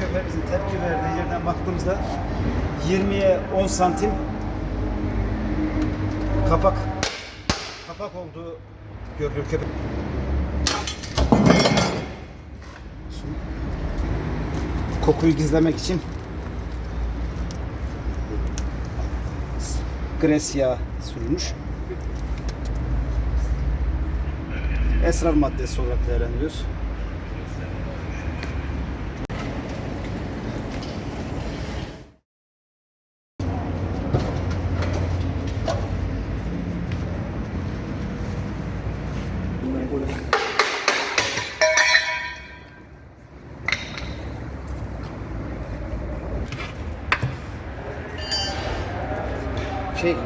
Köpeğimizin tepki verdiği yerden baktığımızda 20'ye 10 santim kapak kapak olduğu görülüyor köpek. Kokuyu gizlemek için gres yağı sürülmüş. Esrar maddesi olarak değerlendiriyoruz. ঠিক।